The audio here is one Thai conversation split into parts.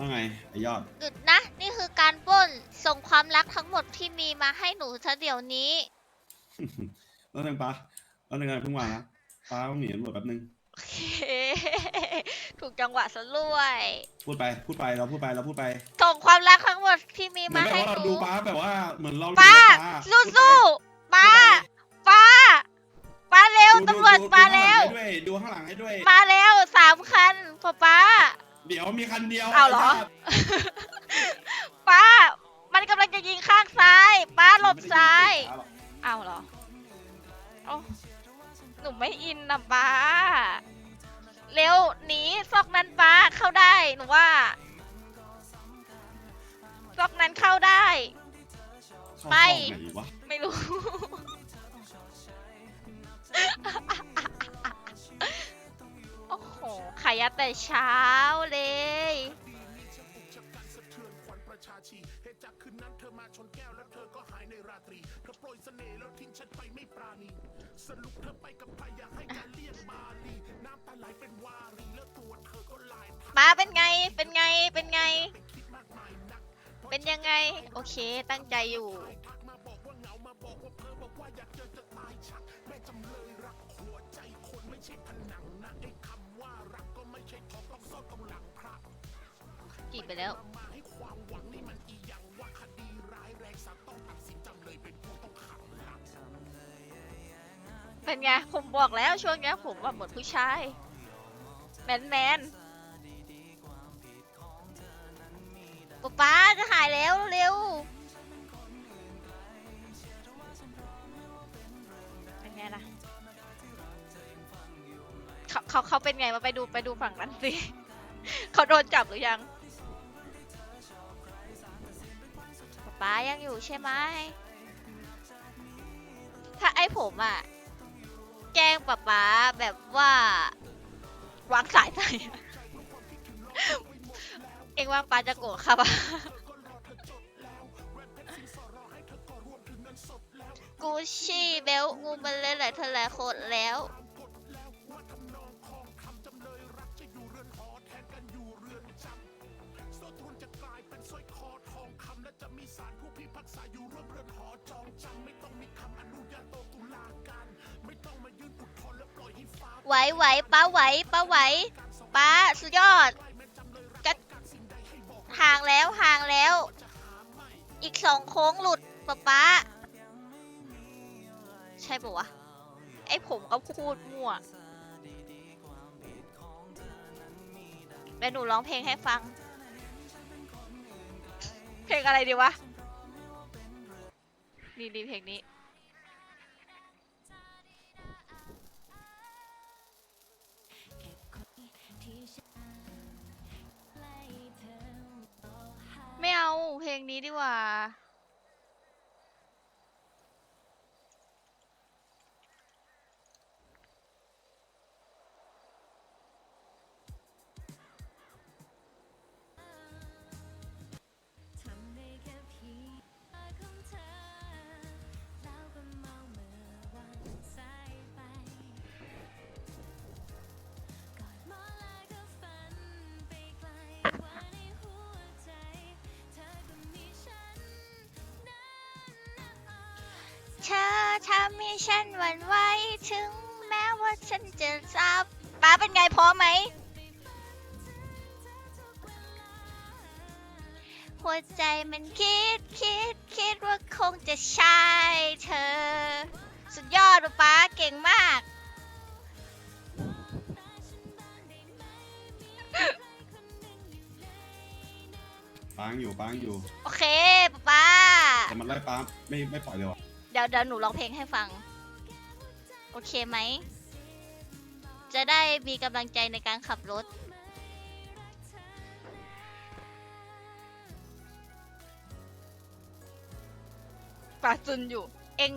ว่าไงไอยอด หยุดนะ นี่คือการปล้นส่งความรักทั้งหมดที่มีมาให้หนูซะเดี๋ยวนี้ แล้วนึงปะแล้วนึงไงเพิ่งมานะป้าต้องหนีตำรวจแป๊บนึง โอเค ถูกจังหวะซะด้วยพูดไป พูดไป เราพูดไป เราพูดไปส่งความรักทั้งหมดที่มีเหมือมานแบบให้ว่าหเรานูดูป้าแบบว่าเหมือนเราป้าดูป้าสู้สู้ๆป้าป้าป้าเร็วดูดูตำรวจดูมาแล้ว ดูข้างหลังให้ด้วยดูข้างหลังให้ด้วย มาแล้วสามคันป้าป้า เดี๋ยวมีคันเดียวเอาเหรอ ป้า มันกำลังจะยิงข้างซ้าย ป้าหลบซ้าย เอาเหรอโอ้หนูไม่อินนะป้า เร็วหนีซอกนั้นป้าเข้าได้หนูว่า ซอกนั้นเข้าได้เข้าไปซอกไหนวะไม่รู้ แต่เช้าเลยป้าเป็นไง เป็นไง เป็นไง เป็นยังไง โอเค ตั้งใจอยู่ีไปแล้ว เป็นไง ผมบอกแล้วช่วงนี้ผมว่าเหมือนผู้ชาย แมนแมนป๊าป๊าจะหายแล้วเร็วเป็นไงล่ะเขาเขาเขาเป็นไงมาไปดูไปดูฝั่งนั้นสิ เขาโดนจับหรือยัง ป๊ายังอยู่ใช่ไหมถ้าไอ้ผมอะแกล้งป๊าป๊าแบบว่าวางสายไปอะเองว่าป๊าจะโกรธครับกูชี่เบลงูมันเล่นหลายทะเลโคตรแล้ว ไหวไหวป้าไหวป้าไหวป้าสุดยอดจะห่างแล้วห่างแล้ว อีกสองโค้งหลุดป้าป้า ใช่ปะวะไอผมก็พูดมั่วแล้วหนูร้องเพลงให้ฟัง เพลงอะไรดีวะ นี่ดีเพลงนี้ นี้ดีกว่า เธอทำให้ฉันหวั่นไหวถึงแม้ว่าฉันจะซับป้าเป็นไงพร้อมไหม หัวใจมันคิดคิดคิดว่าคงจะใช่เธอ สุดยอดป๊าป๊าเก่งมากป้ายังอยู่ป้ายังอยู่ โอเคป๊าป๊าแต่มันไล่ป้าไม่ไม่ปล่อยเลยว่ะ เดี๋ยวเดี๋ยวหนูร้องเพลงให้ฟัง โอเคไหม จะได้มีกำลังใจในการขับรถ ปาจุนอยู่ เอง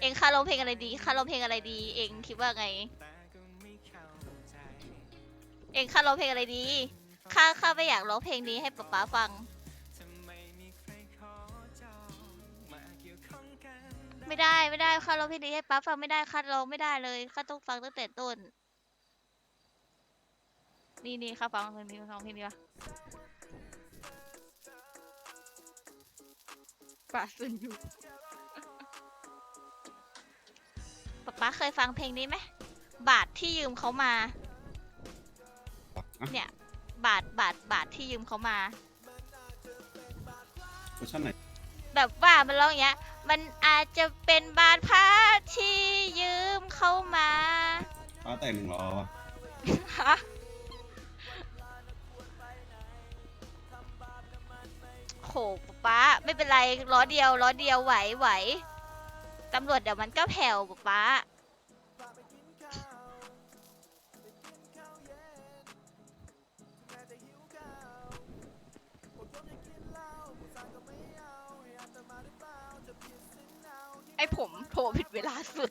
เองคาร้องเพลงอะไรดีคาร้องเพลงอะไรดี เองคิดว่าไง เองคาร้องเพลงอะไรดีข้าข้าไม่อยากร้องเพลงนี้ให้ป๊าป๊าฟัง ไม่ได้ไม่ได้ข้าร้องเพลงนี้ให้ป๊าฟังไม่ได้ข้าร้องไม่ได้เลยข้าต้องฟังตั้งแต่ต้น นี่นี่ข้าฟังเพลงนี้ฟังเพลงนี้ปะป่าสุนอยู่ป๊าป๊าเคยฟังเพลงนี้ไหมบาทที่ยืมเขามาอะเนี่ย บาทบาทบาทที่ยืมเขามา เวอร์ชันไหน แบบว่ามันร้องอย่างเงี้ย มันอาจจะเป็นบาทพระที่ยืมเข้ามา ป้าแต่งหนึ่งล้อวะฮะโหป๊าไม่เป็นไรล้อเดียวล้อเดียวไหวไหวตำรวจเดี๋ยวมันก็แผ่วป๊า ผมโทรผิดเวลาสุด